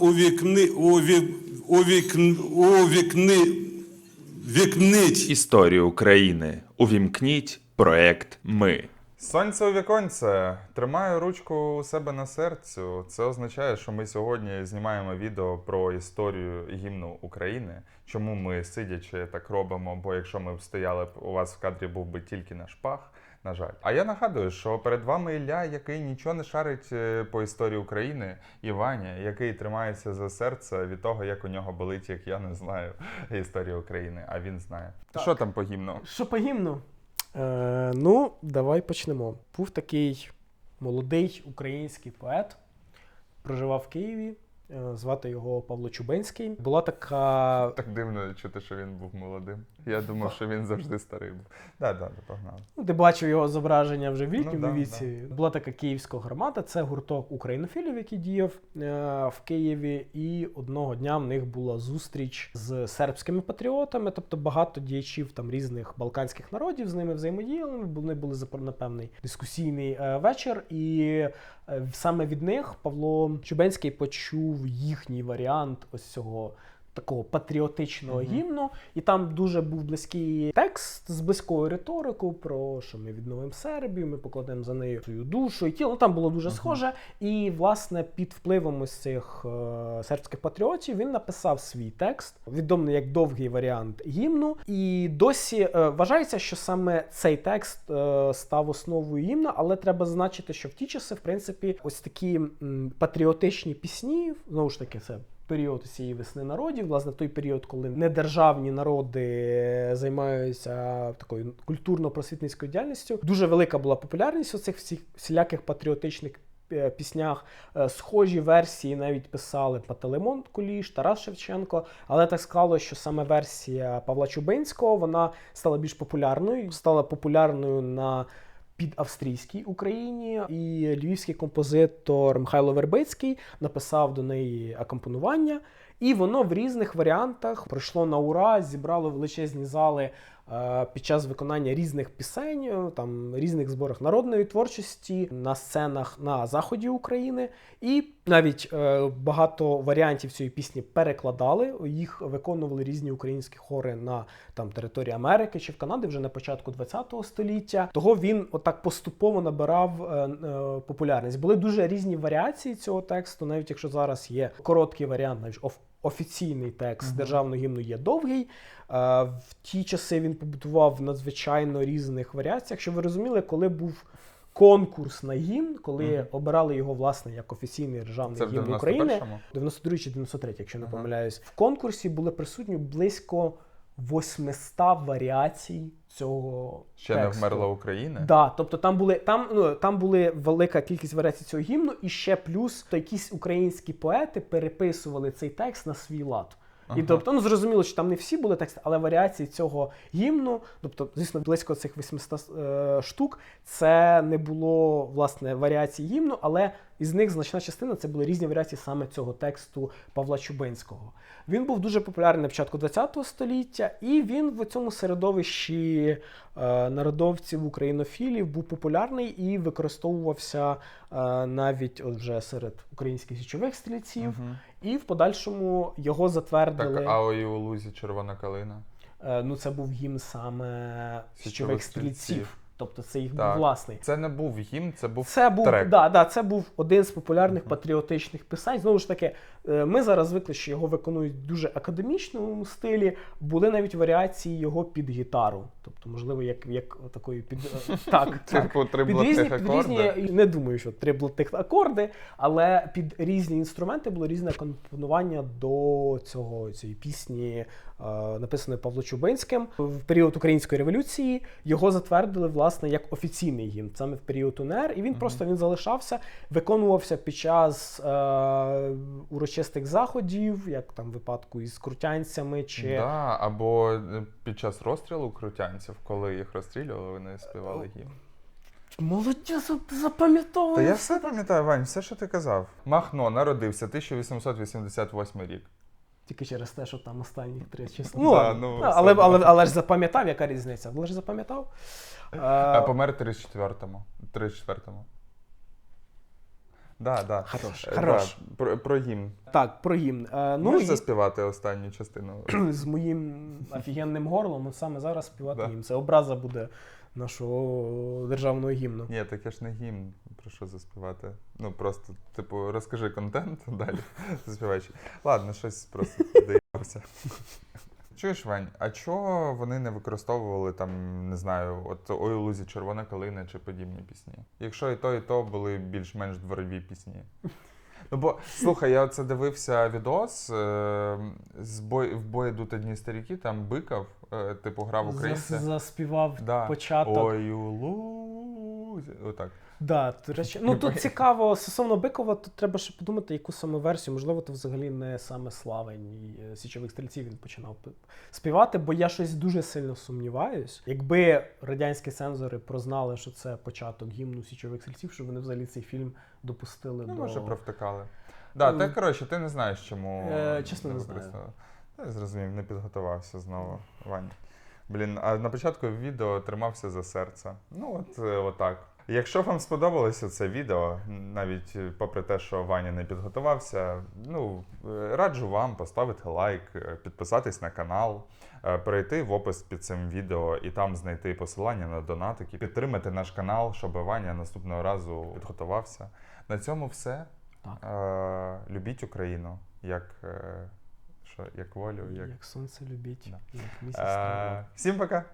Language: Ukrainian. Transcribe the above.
увікни, уві, увікн, увікни, вікнить. Історію України. Увімкніть проект Ми. Сонце у віконце. Тримаю ручку у себе на серцю. Це означає, що ми сьогодні знімаємо відео про історію гімну України. Чому ми сидячи так робимо? Бо якщо ми б стояли б, у вас в кадрі був би тільки наш пах. На жаль, а я нагадую, що перед вами Ілля, який нічого не шарить е, по історії України, і Ваня, який тримається за серце від того, як у нього болить, як я не знаю історію України, а він знає. Так. Що там по гімну? Що по гімну? Е, ну, давай почнемо. Був такий молодий український поет, проживав в Києві. Е, Звати його Павло Чубинський. Була така. Так дивно чути, що він був молодим. Я думав, що він завжди старий був. Да, да, да, погнали. Ну, ти бачив його зображення вже в літньому Ну, да, віці. Була така київська громада, це гурток українофілів, який діяв е, в Києві. І одного дня в них була зустріч з сербськими патріотами, тобто багато діячів там різних балканських народів з ними взаємодіяли. Вони були на певний дискусійний е, вечір. І е, саме від них Павло Чубенський почув їхній варіант ось цього. Такого патріотичного Мгм. гімну, і там дуже був близький текст з близькою риторикою про що ми відновимо Сербію, ми покладемо за нею свою душу і тіло. Там було дуже Мгм. схоже. І власне під впливом ось цих е, сербських патріотів він написав свій текст, відомий як довгий варіант гімну. І досі е, вважається, що саме цей текст е, став основою гімна, але треба зазначити, що в ті часи, в принципі, ось такі м, патріотичні пісні, знову ж таки, це період цієї весни народів, власне, той період, коли недержавні народи займаються такою культурно-просвітницькою діяльністю. Дуже велика була популярність у цих всіх всіляких патріотичних. е, Піснях Е, схожі версії навіть писали Пателемон Куліш, Тарас Шевченко. Але так склалося, що саме версія Павла Чубинського вона стала більш популярною, стала популярною на під австрійській Україні, і львівський композитор Михайло Вербицький написав до неї акомпонування, і воно в різних варіантах пройшло на ура, зібрало величезні зали під час виконання різних пісень, е, там різних зборах народної творчості на сценах на заході України. І навіть е, багато варіантів цієї пісні перекладали. Їх виконували різні українські хори на там території Америки чи в Канаді вже на початку ХХ століття. Того він отак поступово набирав е, е, популярність. Були дуже різні варіації цього тексту, навіть якщо зараз є короткий варіант, навіть офіційний текст Мгм. державного гімну є довгий. Е, В ті часи він побутував в надзвичайно різних варіаціях. Щоб ви розуміли, коли був конкурс на гімн, коли Мгм. обирали його власне як офіційний державний Це в гімн України, 91-му? 92 чи 93, якщо не Ага. помиляюсь, в конкурсі були присутні близько 800 варіацій цього Ще тексту. не вмерла Україна? Да, тобто там були там, ну там були велика кількість варіацій цього гімну, і ще плюс то якісь українські поети переписували цей текст на свій лад. І Ага. тобто, ну зрозуміло, що там не всі були тексти, але варіації цього гімну, тобто, звісно, близько цих 800 е, штук, це не було власне варіацій гімну, але із них значна частина це були різні варіації саме цього тексту Павла Чубинського. Він був дуже популярний на початку ХХ століття, і він в цьому середовищі е, народовців українофілів був популярний і використовувався е, навіть от вже серед українських січових стрільців. Мгм. І в подальшому його затвердили. Так, а у лузі червона калина. Е, Ну, це був гімн саме січових стрільців. Тобто це їх Так. був власний. Це не був гімн, це був Це був, трек. да, да, це був один з популярних патріотичних писань. Знову ж таки, е, ми зараз звикли, що його виконують в дуже академічному стилі. Були навіть варіації його під гітару. Тобто, можливо, як, як такої під е, так, так. Типу три Під різні, блатних під акорди. різні, не думаю, що три блатних акорди, але під різні інструменти було різне компонування до цього цієї пісні, написаної Павло Чубинським. В період української революції його затвердили власне як офіційний гімн, саме в період УНР, і він Мгм. просто він залишався, виконувався під час е, урочистих заходів, як там в випадку із крутянцями чи Да, або е, під час розстрілу крутянців, коли їх розстрілювали, вони співали гімн. молодець, ти. Та я все пам'ятаю, Вань, все, що ти казав. Махно народився 1888 рік. Тільки через те, що там останні три числа. Ну, ладно. ну, Ну, все але, але, але ж запам'ятав, яка різниця? Але ж запам'ятав. А Е, помер 34-му. 34-му. Да, да. Хорош, Е, хорош. Да, про, про гімн. Так, про гімн. Е, ну, Можеш і заспівати останню частину? з моїм офігенним горлом от саме зараз співати Да. гімн. Це образа буде нашого державного гімну. Ні, таке ж не гімн. Про що заспівати? Ну просто, типу, розкажи контент далі. Заспіваючи. Ладно, щось просто доїбався. Чуєш, Вань, а чого вони не використовували там, не знаю, от Ой лузі червона калина чи подібні пісні? Якщо і то, і то були більш-менш дворові пісні. Ну бо слухай, я оце дивився відос е, з бой, в бої йдуть одні старіки, там Биков, е, типу, грав українця. Заспівав Да. початок. Ой у лузі. Отак. Да, до речі, ну тут цікаво, стосовно Бикова, тут треба ще подумати, яку саме версію. Можливо, то взагалі не саме славень і е, січових стрільців він починав співати, бо я щось дуже сильно сумніваюсь. Якби радянські цензори прознали, що це початок гімну січових стрільців, що вони взагалі цей фільм допустили Ну, до може, провтикали. Да, Ну, ти, коротше, ти не знаєш, чому. Е, чесно, не використовував. Я зрозумів, не підготувався знову, Ваня. Блін, а на початку відео тримався за серце. Ну, от е, отак. Якщо вам сподобалося це відео, навіть е, попри те, що Ваня не підготувався, ну е, раджу вам поставити лайк, е, підписатись на канал, перейти в опис під цим відео і там знайти посилання на донатики, підтримати наш канал, щоб Ваня наступного разу підготувався. На цьому все. Так. Любіть Україну, як, що, як волю, як. як сонце любіть, Да. як місяць. Всім пока!